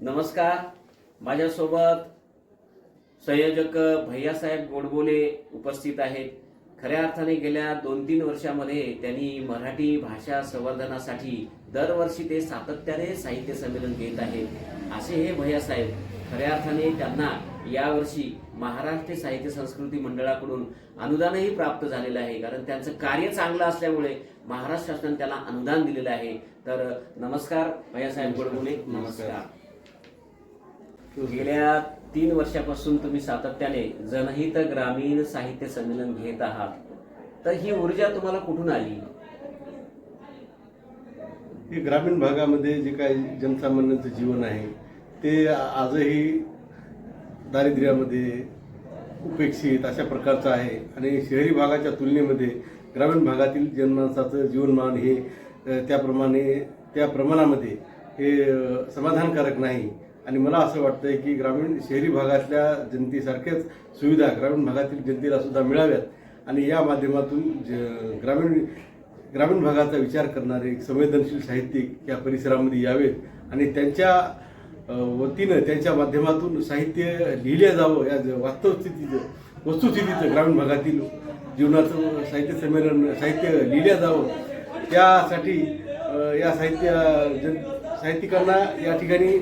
नमस्कार. माझ्यासोबत संयोजक भैयासाहेब गोडबोले उपस्थित आहेत. खऱ्या अर्थाने गेल्या दोन तीन वर्षामध्ये त्यांनी मराठी भाषा संवर्धनासाठी दरवर्षी ते सातत्याने साहित्य संमेलन घेत आहेत. असे हे भैयासाहेब खऱ्या अर्थाने त्यांना यावर्षी महाराष्ट्र साहित्य संस्कृती मंडळाकडून अनुदानही प्राप्त झालेलं आहे. कारण त्यांचं कार्य चांगलं असल्यामुळे महाराष्ट्र शासनाने त्याला अनुदान दिलेलं आहे. तर नमस्कार भैयासाहेब गोडबोले. नमस्कार. गेल्या तीन वर्षापासून तुम्ही सातत्याने जनहित ग्रामीण साहित्य संमेलन घेत आहात. तर ही ऊर्जा तुम्हाला कुठून आली? हे ग्रामीण भागामध्ये जे काही जनसामान्यांचं जीवन आहे ते आजही दारिद्र्यामध्ये उपेक्षित अशा प्रकारचं आहे. आणि शहरी भागाच्या तुलनेमध्ये ग्रामीण भागातील जनमानसाचं जीवनमान हे त्याप्रमाणे त्या प्रमाणामध्ये हे समाधानकारक नाही. आणि मला असं वाटतंय की ग्रामीण शहरी भागातल्या जनतेसारख्याच सुविधा ग्रामीण भागातील जनतेला सुद्धा मिळाव्यात. आणि या माध्यमातून ज- ग्रामीण ग्रामीण भागाचा विचार करणारे संवेदनशील साहित्यिक या परिसरामध्ये यावेत आणि त्यांच्या वतीनं त्यांच्या माध्यमातून साहित्य लिहिलं जावं या ज- वास्तवस्थितीचं वस्तुस्थितीचं ग्रामीण भागातील जीवनाचं साहित्य संमेलन साहित्य लिहिलं जावं. त्यासाठी या साहित्य जन साहित्यिकांना या ठिकाणी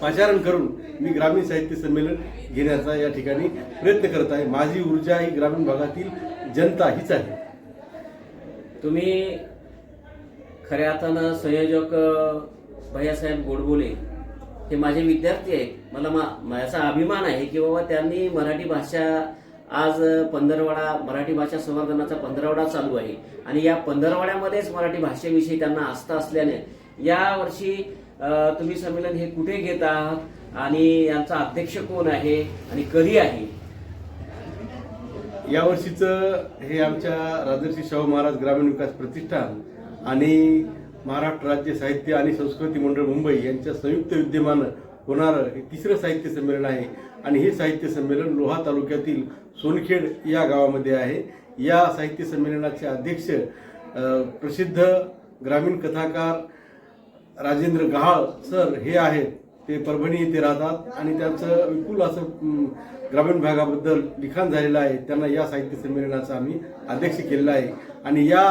पाचारण करून मी ग्रामीण साहित्य संमेलन घेण्याचा या ठिकाणी प्रयत्न करत आहे. माझी ऊर्जा ही ग्रामीण भागातील जनता हीच आहे. तुम्ही खऱ्या अर्थानं संयोजक भैयासाहेब गोडबोले हे माझे विद्यार्थी आहेत. मला मा माझा अभिमान आहे की बाबा त्यांनी मराठी भाषा आज पंधरवाडा मराठी भाषा संवर्धनाचा पंधरवडा चालू आहे. आणि या पंधरवड्यामध्येच मराठी भाषेविषयी त्यांना आस्था असल्याने यावर्षी तुम्ही संमेलन हे कुठे घेत आहात? आणि यांचा अध्यक्ष कोण आहे? आणि कधी आहे? यावर्षीचं हे आमच्या राजर्षी शाहू महाराज ग्रामीण विकास प्रतिष्ठान आणि महाराष्ट्र राज्य साहित्य आणि संस्कृती मंडळ मुंबई यांच्या संयुक्त विद्यमानं होणारं हे तिसरं साहित्य संमेलन आहे. आणि हे साहित्य संमेलन लोहा तालुक्यातील सोनखेड या गावामध्ये आहे. या साहित्य संमेलनाचे अध्यक्ष प्रसिद्ध ग्रामीण कथाकार राजेंद्र गहाळ सर हे आहेत. ते परभणी येथे राहतात. आणि त्यांचं विपुल असं ग्रामीण भागाबद्दल लिखाण झालेलं आहे. त्यांना या साहित्य संमेलनाचा आम्ही अध्यक्ष केलेला आहे. आणि या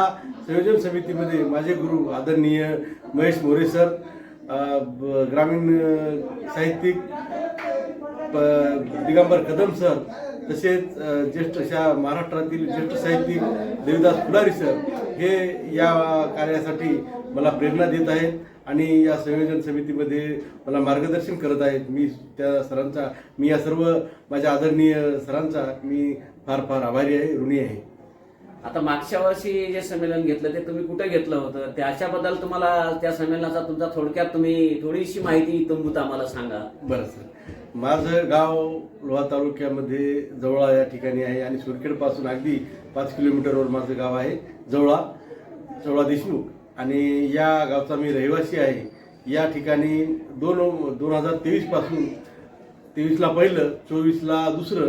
संयोजन समितीमध्ये माझे गुरु आदरणीय महेश मोरे सर ब- ग्रामीण साहित्यिक प- दिगंबर कदम सर तसेच ज्येष्ठ अशा महाराष्ट्रातील ज्येष्ठ साहित्यिक देवदास फुलारी सर हे या कार्यासाठी मला प्रेरणा देत आहेत. आणि या संयोजन समितीमध्ये मला मार्गदर्शन करत आहेत. मी त्या सरांचा मी या सर्व माझ्या आदरणीय सरांचा मी फार फार आभारी आहे ऋणी आहे. आता मागच्या वर्षी जे संमेलन घेतलं ते तुम्ही कुठे घेतलं होतं? त्याच्याबद्दल तुम्हाला त्या संमेलनाचा तुमचा थोडक्यात तुम्ही थोडीशी माहिती इतंभूत आम्हाला सांगा. बरं सर. माझं गाव लोहा तालुक्यामध्ये जवळा या ठिकाणी आहे आणि सुरखेडपासून अगदी पाच किलोमीटरवर माझं गाव आहे जवळा जवळा देशमुख. आणि या गावचा मी रहिवासी आहे. या ठिकाणी दोन दोन हजार तेवीसपासून तेवीसला पहिलं चोवीसला दुसरं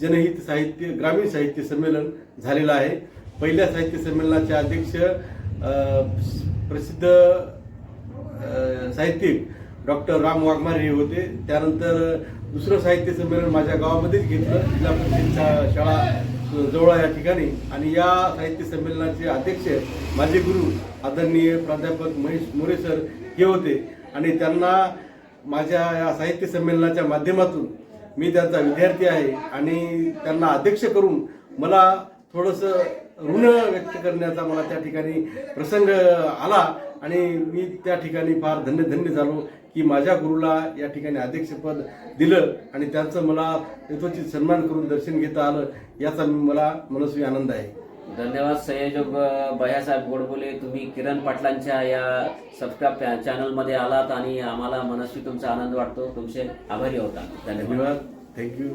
जनहित साहित्य ग्रामीण साहित्य संमेलन झालेलं आहे. पहिल्या साहित्य संमेलनाचे अध्यक्ष प्रसिद्ध साहित्यिक डॉक्टर राम वाघमारे हे होते. त्यानंतर दुसरं साहित्य संमेलन माझ्या गावामध्येच घेतलं. जिल्हा परिषदच्या शाळा जवळ या ठिकाणी. आणि या साहित्य संमेलनाचे अध्यक्ष माझे गुरु आदरणीय प्राध्यापक महेश मोरे सर हे होते. आणि त्यांना माझ्या या साहित्य संमेलनाच्या माध्यमातून मी त्यांचा विद्यार्थी आहे. आणि त्यांना अध्यक्ष करून मला थोडंसं ऋण व्यक्त करण्याचा मला त्या ठिकाणी प्रसंग आला. आणि मी त्या ठिकाणी फार धन्य धन्य झालो. की माझ्या गुरुला या ठिकाणी अध्यक्षपद दिलं आणि त्यांचं मला यथोचित सन्मान करून दर्शन घेता आलं याचा मला मनस्वी आनंद आहे. धन्यवाद संयोजक भैयासाहेब गोडबोले. तुम्ही किरण पाटलांच्या या सबस्क्राईब चॅनलमध्ये आलात आणि आम्हाला मनस्वी तुमचा आनंद वाटतो. तुमचे आभारी होता. धन्यवाद. थँक्यू